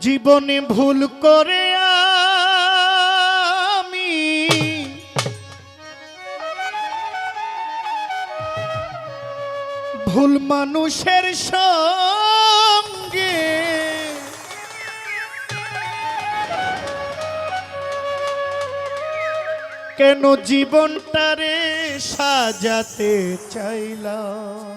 জীবনে ভুল করে আমি। ভুল মানুষের সঙ্গে কেন জীবনটারে সাজাতে চাইলাম?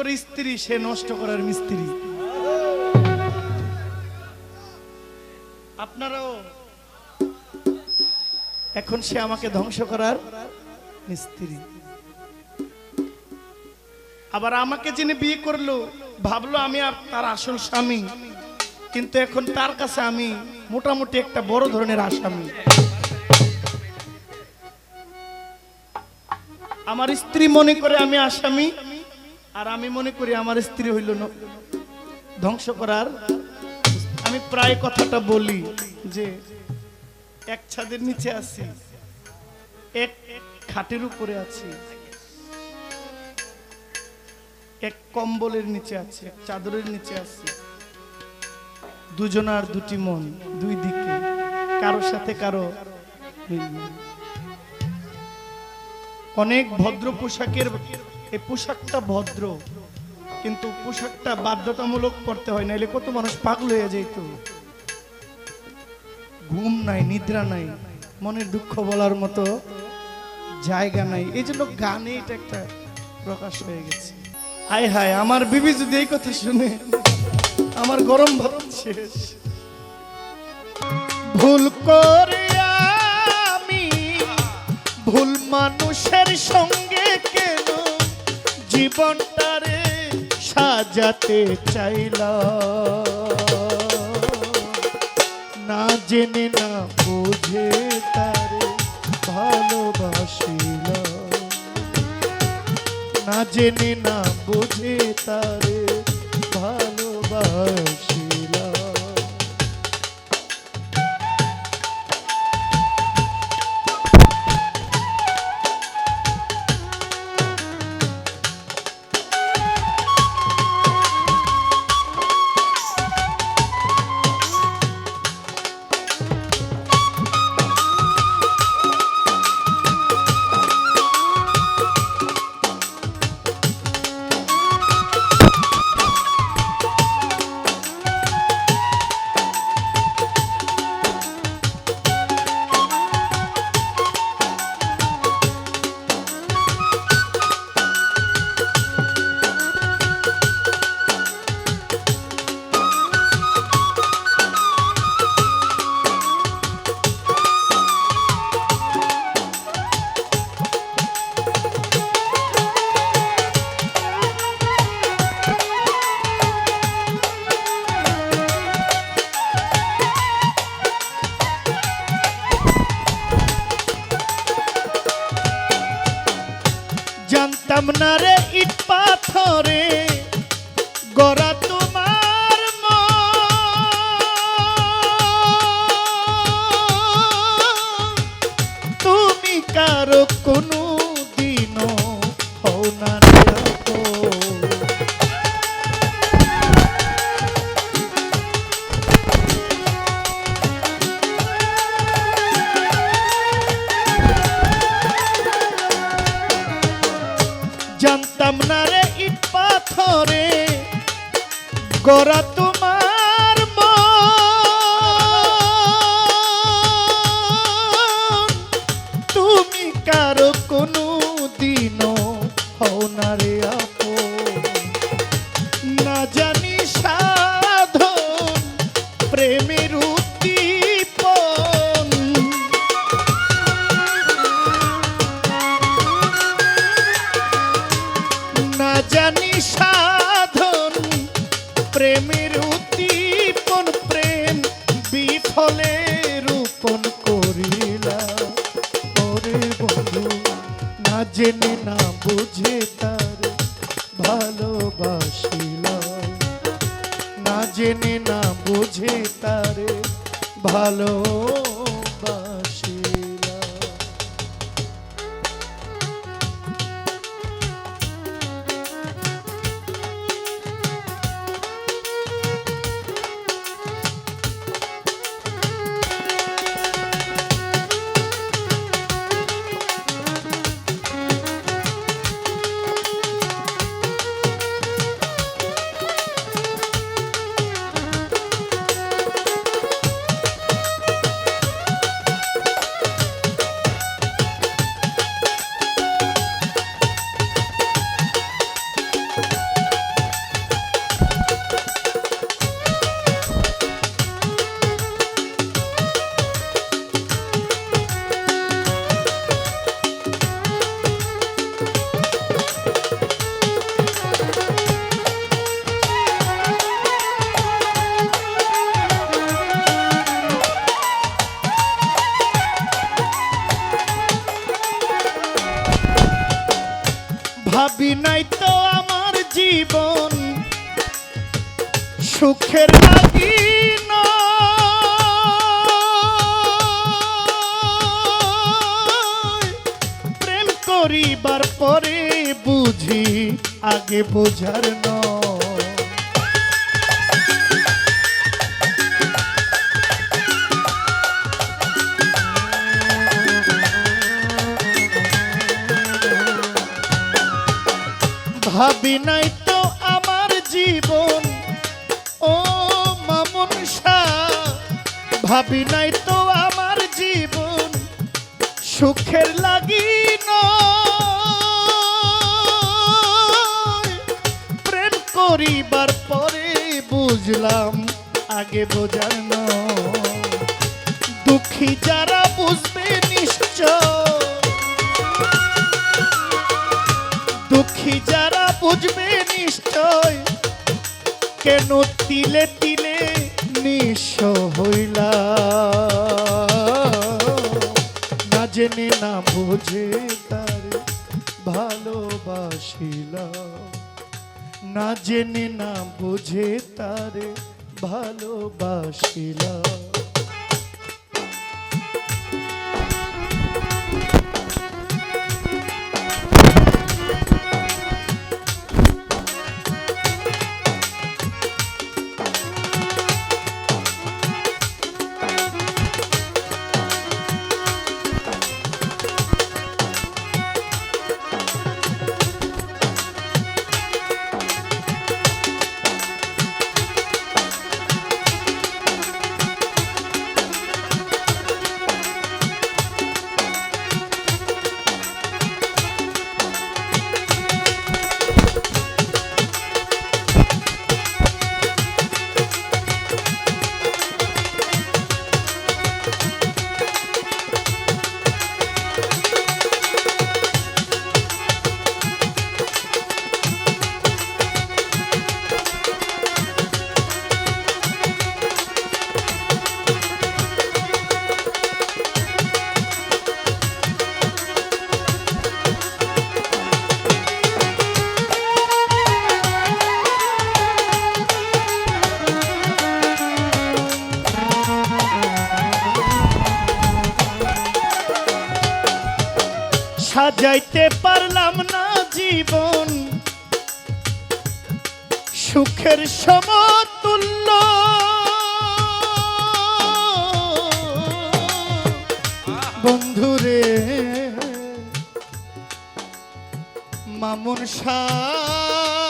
করে স্ত্রী, সে নষ্ট করার মিস্ত্রি। আপনারাও, এখন সে আমাকে ধ্বংস করার মিস্ত্রি। আবার আমাকে যিনি বিয়ে করল, ভাবলো আমি আর তার আসল স্বামী। কিন্তু এখন তার কাছে আমি মোটামুটি একটা বড় ধরনের আসামি। আমার স্ত্রী মনে করে আমি আসামি। আর আমি মনে করি আমার স্ত্রী হইল ন- ধ্বংস করার আমি প্রায় কথাটা বলি যে এক ছাদের নিচে আছি, এক খাটের উপরে আছি, এক কম্বলের নিচে আছে, এক চাদরের নিচে আছে। দুজনার দুটি মন দুই দিকে, কারোর সাথে কারও অনেক ভদ্র পোশাকের এই পোশাকটা ভদ্র, কিন্তু পোশাকটা বাধ্যতামূলক পড়তে হয়, নাইলে কত মানুষ পাগল হয়ে যেত ঘুম নাই, নিদ্রা নাই, মনের দুঃখ বলার মতো জায়গা নাই। এই জন্য গানে এটা একটা প্রকাশ হয়ে গেছে। হায় হায়, আমার বিবি যদি এই কথা শুনে, আমার গরম ভাত শেষ। ভুল করে আমি, ভুল মানুষের সঙ্গে জীবনটারে সাজাতে চাইল। না জেনে না বুঝে তারে ভালোবাসিল। না জেনে না বুঝে কোনো জানি সাধন, প্রেমের উদ্দীপন, প্রেম বিফলে রূপন করিলা ওরে বন্ধু, না জেনে, না বুঝে তার ভালোবাসিলাম। না জেনে, না বুঝে তারে ভালোবাসিলাম। জীবন সুখের লাগি। প্রেম করিবার পরে বুঝি আগে বোঝার নয় ভাবি নাই তো আমার জীবন ও মামুন ভাবি নাই তো আমার জীবন সুখের লাগি। প্রেম করিবার পরে বুঝলাম আগে বোঝার নয়। দুঃখী যারা বুঝবে নিশ্চয় দুঃখী যারা বুঝবে নিশ্চয়। কেন তিলে তিলে নিঃস্ব হইলা? না জেনে না বুঝে তার ভালোবাসিলা। না জেনে না বুঝে তারে ভালোবাসিলা। সাজাইতে পারলাম না জীবন। সুখের সমতুল্য। বন্ধুরে মামুন শাহ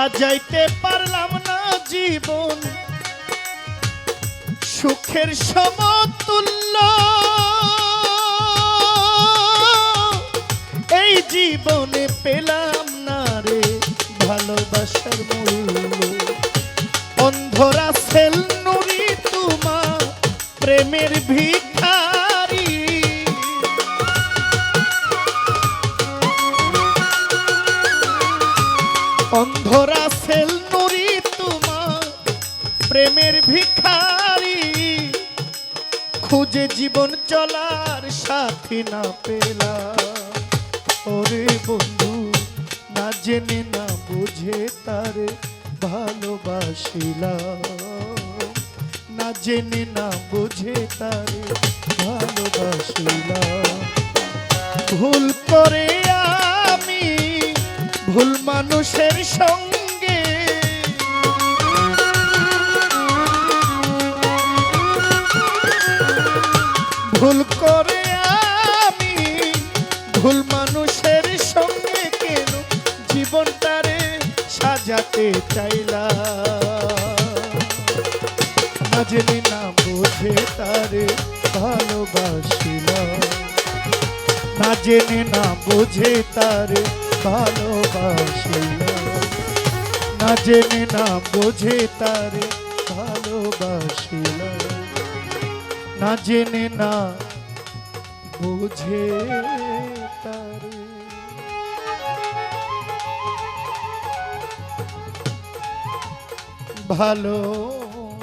সাজাইতে পারলাম না জীবন। সুখের সমতুল্য। এই জীবনে পেলাম না রে ভালোবাসার মূল্য। অন্ধরা সেল নুরি তোমা, প্রেমের ভিখারি অন্ধরা সেল নুরি তোমার প্রেমের ভিখারি। খুঁজে জীবন চলার সাথী না পেলা ওরে বন্ধু, না জেনে, না বুঝে তারে ভালোবাসিলা না জেনে, না বুঝে তারে ভালোবাসিলাম। ভুল মানুষের সঙ্গে। ভুল করে আমি ভুল মানুষের সঙ্গে কেন জীবনটারে সাজাতে চাইলাম? না না বুঝে তারে ভালোবাসিলাম। না জেনে না বুঝে তারে ভালোবাসিলাম না জেনে না বুঝে তারে ভালোবাসিলাম না জেনে না বুঝে তারে। ভালোবাসিলাম।